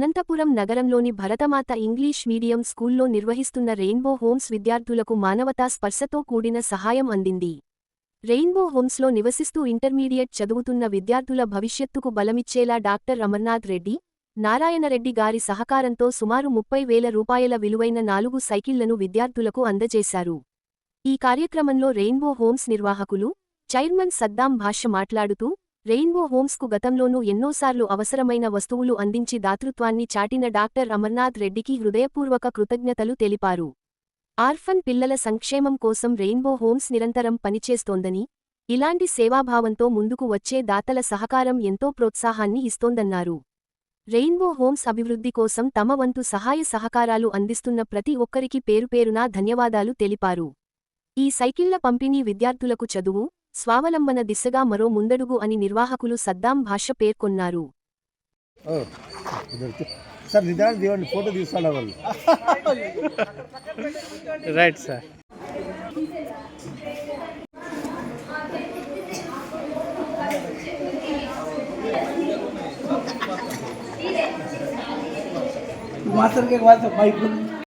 అనంతపురం నగరంలోని Bharatmata English medium స్కూల్లో నిర్వహిస్తున్న రెయిన్బో హోమ్స్ విద్యార్థులకు మానవతా స్పర్శతో కూడిన సహాయం అందింది. రెయిన్బో హోమ్స్లో నివసిస్తూ ఇంటర్మీడియట్ చదువుతున్న విద్యార్థుల భవిష్యత్తుకు బలమిచ్చేలా డాక్టర్ అమర్నాథ్ రెడ్డి నారాయణరెడ్డి గారి సహకారంతో సుమారు ముప్పై వేల రూపాయల విలువైన నాలుగు సైకిళ్ళను విద్యార్థులకు అందజేశారు. ఈ కార్యక్రమంలో రెయిన్బో హోమ్స్ నిర్వాహకులు చైర్మన్ సద్దాం భాష్య మాట్లాడుతూ రెయిన్బో హోమ్స్కు గతంలోనూ ఎన్నోసార్లు అవసరమైన వస్తువులు అందించి దాతృత్వాన్ని చాటిన డాక్టర్ అమర్నాథ్ రెడ్డికి హృదయపూర్వక కృతజ్ఞతలు తెలిపారు. ఆర్ఫన్ పిల్లల సంక్షేమం కోసం రెయిన్బో హోమ్స్ నిరంతరం పనిచేస్తోందని ఇలాంటి సేవాభావంతో ముందుకు వచ్చే దాతల సహకారం ఎంతో ప్రోత్సాహాన్ని ఇస్తోందన్నారు. రెయిన్బో హోమ్స్ అభివృద్ధి కోసం తమ వంతు సహాయ సహకారాలు అందిస్తున్న ప్రతి ఒక్కరికి పేరుపేరునా ధన్యవాదాలు తెలిపారు. ఈ సైకిళ్ళ పంపిణీ విద్యార్థులకు చదువు స్వావలంబన దిశగా మరో ముందడుగు అని నిర్వాహకులు సద్దాం భాష పేర్కొన్నారు. మాస్టర్ కే దేవుడిని బైక్ తీసుకున్నా